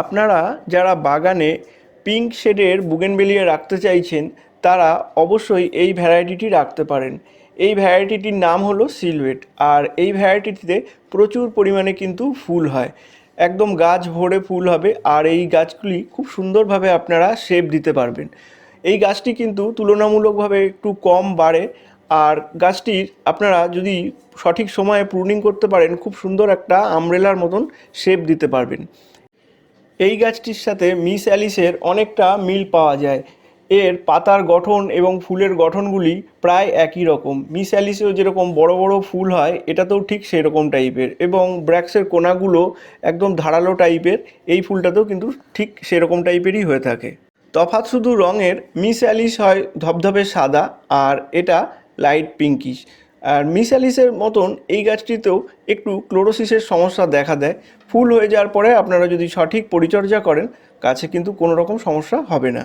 আপনারা যারা বাগানে পিঙ্ক শেডের বুগেনবেলিয়া রাখতে চাইছেন, তারা অবশ্যই এই ভ্যারাইটিটি রাখতে পারেন। এই ভ্যারাইটিটির নাম হলো সিলভেট আর এই ভ্যারাইটিটিতে প্রচুর পরিমাণে কিন্তু ফুল হয়। একদম গাছ ভরে ফুল হবে, আর এই গাছগুলি খুব সুন্দরভাবে আপনারা শেপ দিতে পারবেন। এই গাছটি কিন্তু তুলনামূলকভাবে একটু কম বাড়ে, আর গাছটির আপনারা যদি সঠিক সময়ে প্রুনিং করতে পারেন, খুব সুন্দর একটা আমব্রেলার মতন শেপ দিতে পারবেন। এই গাছটির সাথে মিস অ্যালিসের অনেকটা মিল পাওয়া যায়। এর পাতার গঠন এবং ফুলের গঠনগুলি প্রায় একই রকম। মিস অ্যালিসেও যেরকম বড় বড় ফুল হয়, এটাতেও ঠিক সেরকম টাইপের এবং ব্র্যাক্সের কোনাগুলো একদম ধারালো টাইপের, এই ফুলটাতেও কিন্তু ঠিক সেরকম টাইপেরই হয়ে থাকে। তফাৎ শুধু রঙের, মিস অ্যালিস হয় ধবধবে সাদা আর এটা লাইট পিঙ্কিশ। আর মিসালিসের মতন এই গাছটিতেও একটু ক্লোরোসিসের সমস্যা দেখা দেয়। ফুল হয়ে যাওয়ার পরে আপনারা যদি সঠিক পরিচর্যা করেন, গাছে কিন্তু কোনো রকম সমস্যা হবে না।